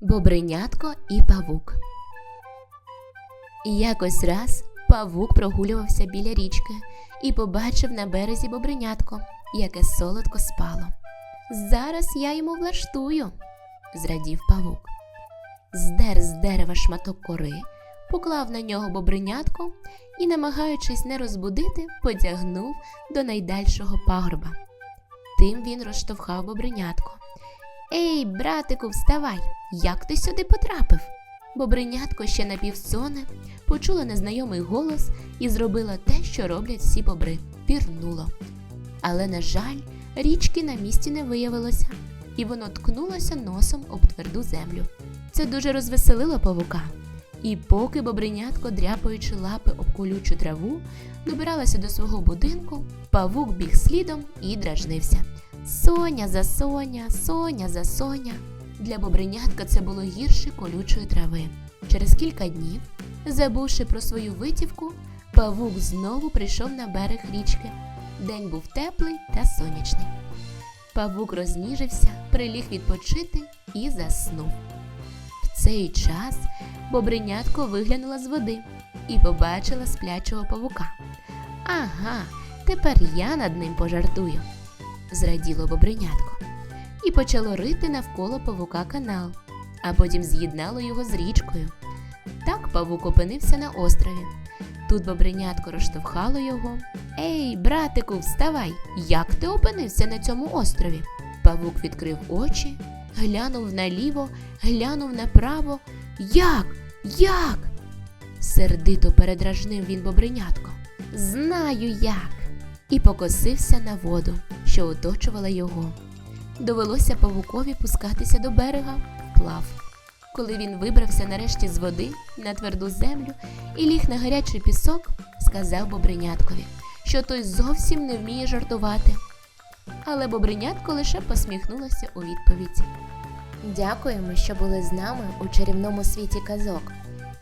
Бобринятко і павук. І якось раз павук прогулювався біля річки і побачив на березі бобринятко, яке солодко спало. Зараз я йому влаштую, зрадів павук. Здер з дерева шматок кори, поклав на нього бобринятко і, намагаючись не розбудити, потягнув до найдальшого пагорба. Тим він розштовхав бобринятко. Ей, братику, вставай! Як ти сюди потрапив? Бобринятко ще напівсоне, почула незнайомий голос і зробила те, що роблять всі бобри пірнуло. Але, на жаль, річки на місці не виявилося, і воно ткнулося носом об тверду землю. Це дуже розвеселило павука. І поки бобринятко, дряпаючи лапи об колючу траву, добиралася до свого будинку, павук біг слідом і дражнився. Соня за Соня, Соня за Соня. Для бобринятка це було гірше колючої трави. Через кілька днів, забувши про свою витівку, павук знову прийшов на берег річки. День був теплий та сонячний. Павук розніжився, приліг відпочити і заснув. В цей час бобринятко виглянула з води і побачила сплячого павука. Ага, тепер я над ним пожартую, зраділо бобринятко і почало рити навколо павука канал, а потім з'єднало його з річкою. Так павук опинився на острові. Тут бобринятко розштовхало його. Ей, братику, вставай! Як ти опинився на цьому острові? Павук відкрив очі, глянув наліво, глянув направо. Як? Як? Сердито передражнив він бобринятко. Знаю як. І покосився на воду, що оточувала його. Довелося павукові пускатися до берега вплав. Коли він вибрався нарешті з води на тверду землю і ліг на гарячий пісок, сказав бобриняткові, що той зовсім не вміє жартувати. Але бобринятко лише посміхнулося у відповідь. Дякуємо, що були з нами у чарівному світі казок.